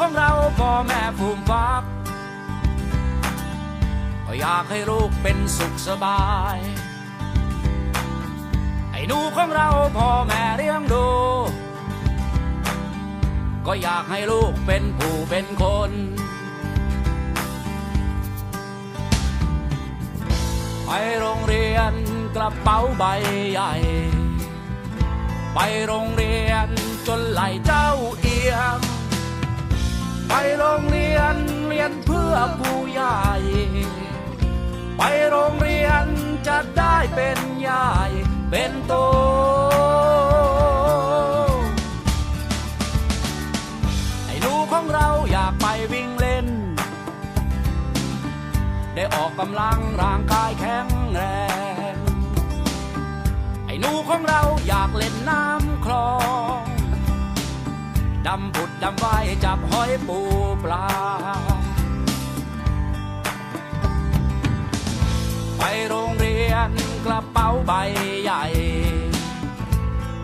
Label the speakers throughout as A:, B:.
A: ของเราพ่อแม่ภูมิฟักก็อยากให้ลูกเป็นสุขสบาย ไอ้หนูของเราพ่อแม่เลี้ยงดู ก็อยากให้ลูกเป็นผู้เป็นคนไปโรงเรียนกระเป๋าใบใหญ่ ไปโรงเรียนจนไหลเจ้าเอียง ไปโรงเรียนเรียนเพื่อผู้ใหญ่ ไปโรงเรียนจะได้เป็นใหญ่เป็นโต ไอ้หนูของเราอยากไปวิ่งเล่น ได้ออกกำลังร่างกายแข็งแรง ไอ้หนูของเราอยากเล่นน้ำคลอง ดำผุดดำว่ายจับหอยปูปลา ไปโรงเรียนกระเป๋าใบใหญ่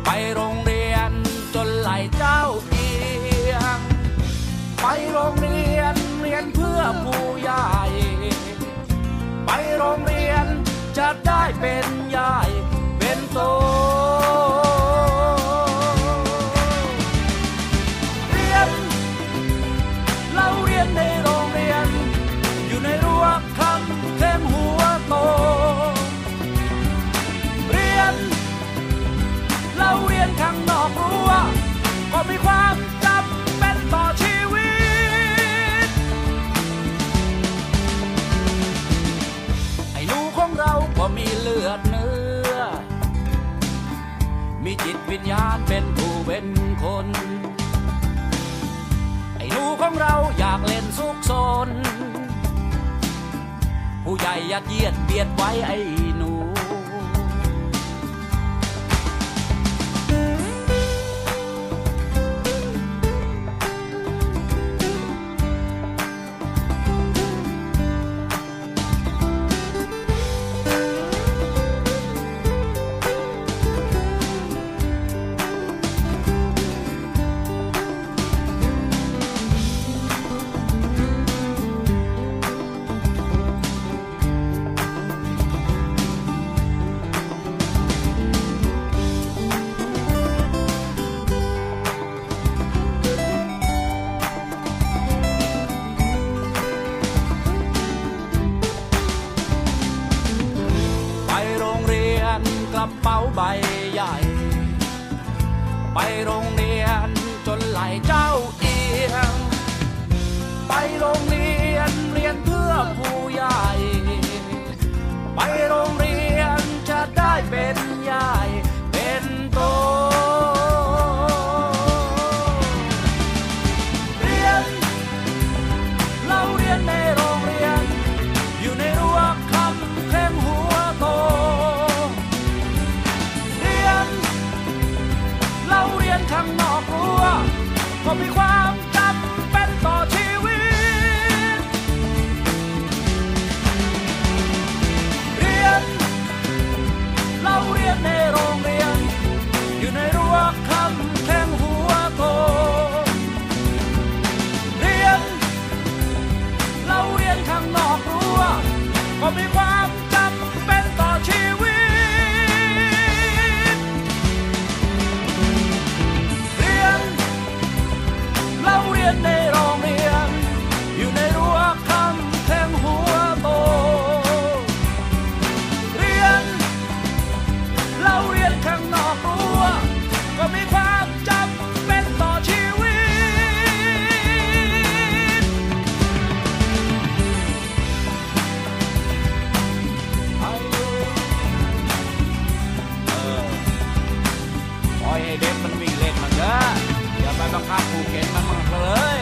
A: ไปโรงเรียนจนไหลจ้า นในโรงเรียน อยู่ในรั้วคำเข้มหัวโต เรียน เราเรียนข้างนอกรั้วก็มีความจำเป็นต่อชีวิต ไอ้หนูของเราก็มีเลือดเนื้อ มีจิตวิญญาณเป็นผู้เป็นคน ไอ้หนูของเราอยา ใหญ่ยัดเยียดเบียดไว้ไอ้ ใบใหญ่ ไปโรงเรียนจนไหลเจ้า เด็กมันวิ่งเล่นมันเด้ออย่าไปบังคับภูเก็นมันมั่งเลย